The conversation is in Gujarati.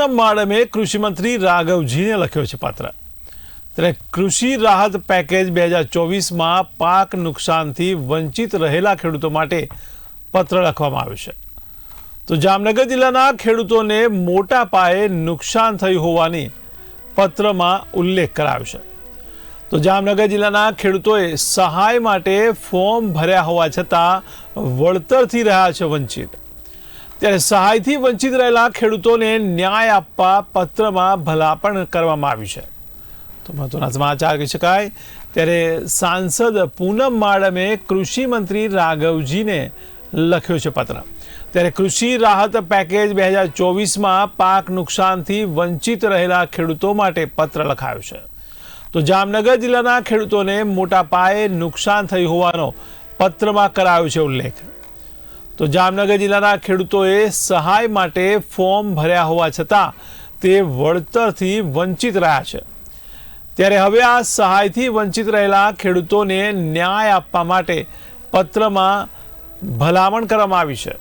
પૂનમ માડમે કૃષિમંત્રી રાઘવજીને લખ્યો છે પત્ર. ત્યારે કૃષિ રાહત પેકેજ બે હજાર ચોવીસમાં પાક નુકસાનથી વંચિત રહેલા ખેડૂતો માટે પત્ર લખવામાં આવ્યું છે. તો જામનગર જિલ્લાના ખેડૂતોને મોટા પાયે નુકસાન થયું હોવાની પત્રમાં ઉલ્લેખ કરાયો છે. તો જામનગર જિલ્લાના ખેડૂતોએ સહાય માટે ફોર્મ ભર્યા હોવા છતાં વળતરથી રહ્યા છે વંચિત. ત્યારે સહાયથી વંચિત રહેલા ખેડૂતોને ન્યાય આપવા પત્રમાં ભલાપણ કરવામાં આવ્યું છે. તો મહત્વના સમાચાર કહી શકાય, ત્યારે સાંસદ પૂનમ માડમે કૃષિ મંત્રી રાઘવજીને લખ્યો છે પત્ર. ત્યારે કૃષિ રાહત પેકેજ બે હજાર ચોવીસમાં પાક નુકસાનથી વંચિત રહેલા ખેડૂતો માટે પત્ર લખાયો છે. તો જામનગર જિલ્લાના ખેડૂતોને મોટા પાયે નુકસાન થયું હોવાનો પત્રમાં કરાયો છે ઉલ્લેખ. તો જામનગર જિલ્લાના ખેડૂતોએ સહાય માટે ફોર્મ ભર્યા હોવા છતાં તે વળતરથી વંચિત રહ્યા છે. ત્યારે હવે આ સહાયથી વંચિત રહેલા ખેડૂતોને ન્યાય આપવા માટે પત્રમાં ભલામણ કરવામાં આવી છે.